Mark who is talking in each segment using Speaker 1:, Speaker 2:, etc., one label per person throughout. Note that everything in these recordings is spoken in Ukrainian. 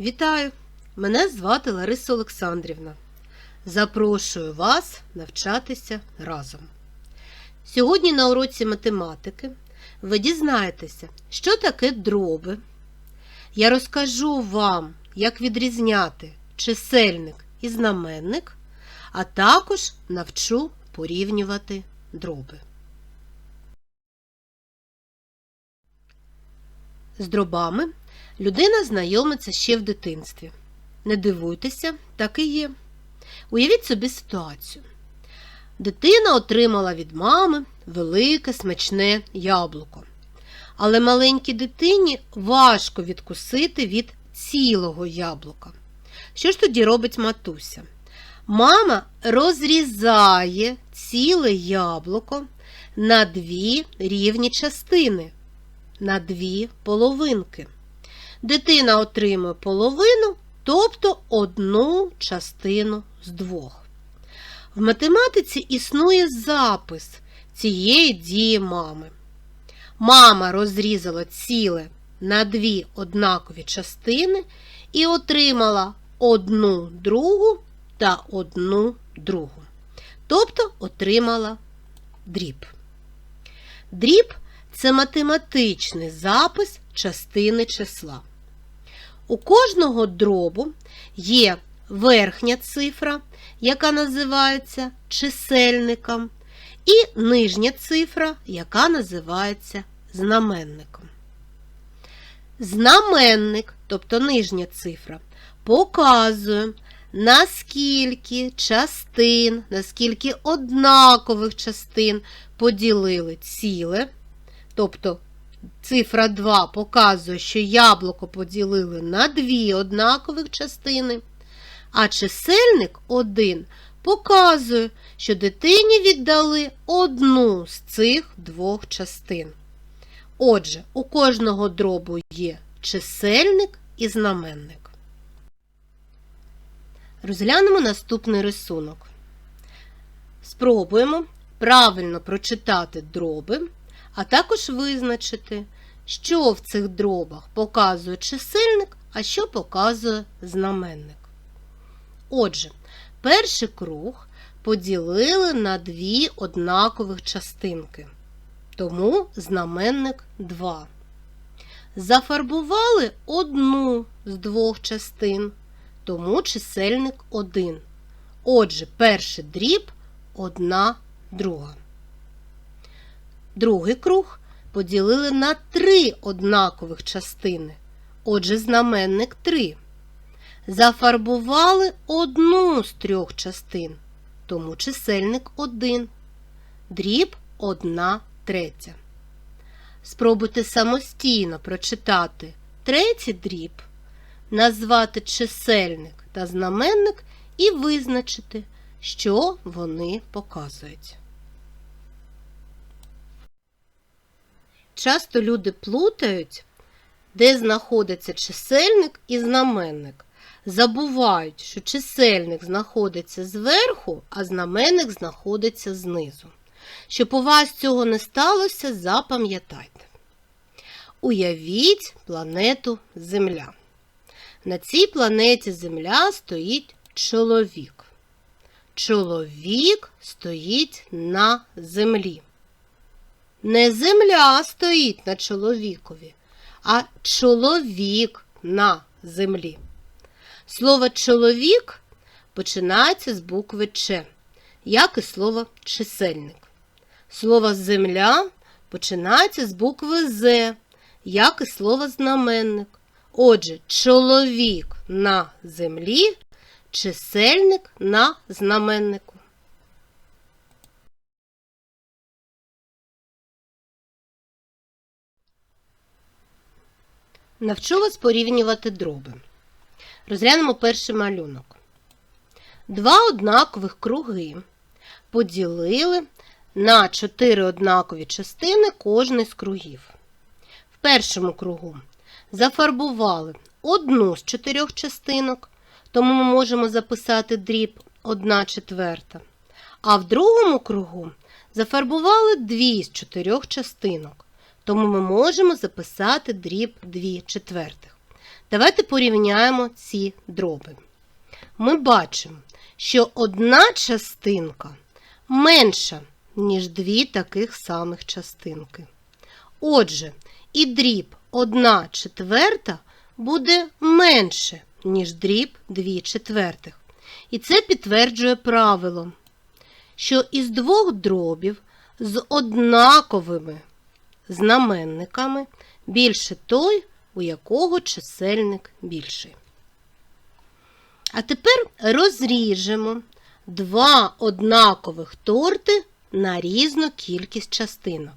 Speaker 1: Вітаю! Мене звати Лариса Олександрівна. Запрошую вас навчатися разом. Сьогодні на уроці математики ви дізнаєтеся, що таке дроби. Я розкажу вам, як відрізняти чисельник і знаменник, а також навчу порівнювати дроби. З дробами людина знайомиться ще в дитинстві. Не дивуйтеся, так і є. Уявіть собі ситуацію. Дитина отримала від мами велике смачне яблуко. Але маленькій дитині важко відкусити від цілого яблука. Що ж тоді робить матуся? Мама розрізає ціле яблуко на дві рівні частини, на дві половинки. Дитина отримує половину, тобто одну частину з двох. В математиці існує запис цієї дії мами. Мама розрізала ціле на дві однакові частини і отримала одну другу та одну другу. Тобто отримала дріб. Дріб це математичний запис частини числа. У кожного дробу є верхня цифра, яка називається чисельником, і нижня цифра, яка називається знаменником. Знаменник, тобто нижня цифра, показує, наскільки частин, наскільки однакових частин поділили ціле, тобто Цифра 2 показує, що яблуко поділили на дві однакових частини, а чисельник 1 показує, що дитині віддали одну з цих двох частин. Отже, у кожного дробу є чисельник і знаменник. Розглянемо наступний рисунок. Спробуємо правильно прочитати дроби а також визначити, що в цих дробах показує чисельник, а що показує знаменник. Отже, перший круг поділили на дві однакових частинки, тому знаменник 2. Зафарбували одну з двох частин, тому чисельник 1. Отже, перший дріб одна друга. Другий круг поділили на три однакових частини. Отже, знаменник 3. Зафарбували одну з трьох частин, тому чисельник 1. Дріб 1 третя. Спробуйте самостійно прочитати третій дріб, назвати чисельник та знаменник і визначити, що вони показують. Часто люди плутають, де знаходиться чисельник і знаменник. Забувають, що чисельник знаходиться зверху, а знаменник знаходиться знизу. Щоб у вас цього не сталося, запам'ятайте. Уявіть планету Земля. На цій планеті Земля стоїть чоловік. Чоловік стоїть на землі. Не земля стоїть на чоловікові, а чоловік на землі. Слово чоловік починається з букви Ч, як і слово чисельник. Слово земля починається з букви З, як і слово знаменник. Отже, чоловік на землі, чисельник на знаменнику. Навчу вас порівнювати дроби. Розглянемо перший малюнок. Два однакових круги поділили на чотири однакові частини кожний з кругів. В першому кругу зафарбували одну з чотирьох частинок, тому ми можемо записати дріб 1 четверта. А в другому кругу зафарбували дві з чотирьох частинок, тому ми можемо записати дріб 2 четвертих. Давайте порівняємо ці дроби. Ми бачимо, що одна частинка менша, ніж дві таких самих частинки. Отже, і дріб 1 четверта буде менше, ніж дріб 2 четвертих. І це підтверджує правило, що із двох дробів з однаковими знаменниками більше той, у якого чисельник більший. А тепер розріжемо два однакових торти на різну кількість частинок.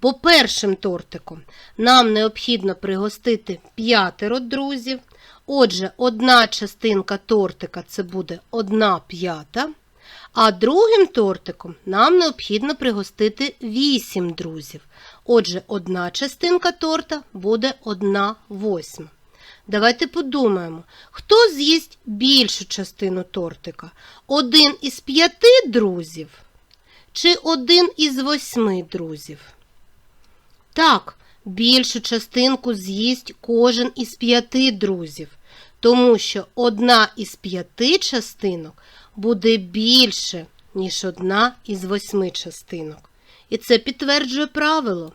Speaker 1: По першим тортиком нам необхідно пригостити п'ятеро друзів. Отже, одна частинка тортика це буде одна п'ята. А другим тортиком нам необхідно пригостити 8 друзів. Отже, одна частинка торта буде 1 восьма. Давайте подумаємо, хто з'їсть більшу частину тортика? Один із п'яти друзів чи один із восьми друзів? Так, більшу частинку з'їсть кожен із п'яти друзів, тому що одна із п'яти частинок буде більше, ніж одна із восьми частинок. І це підтверджує правило,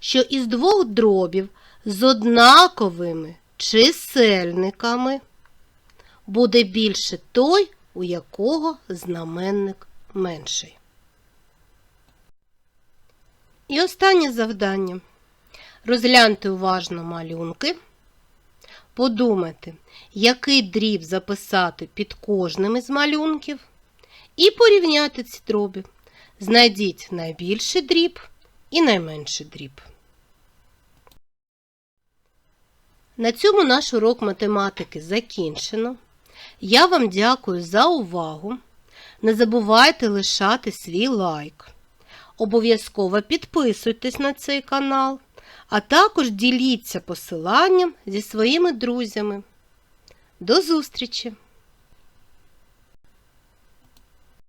Speaker 1: що із двох дробів з однаковими чисельниками буде більше той, у якого знаменник менший. І останнє завдання. Розгляньте уважно малюнки, подумайте, який дріб записати під кожним із малюнків, і порівняти ці дроби. Знайдіть найбільший дріб і найменший дріб. На цьому наш урок математики закінчено. Я вам дякую за увагу. Не забувайте лишати свій лайк. Обов'язково підписуйтесь на цей канал, а також діліться посиланням зі своїми друзями. До зустрічі!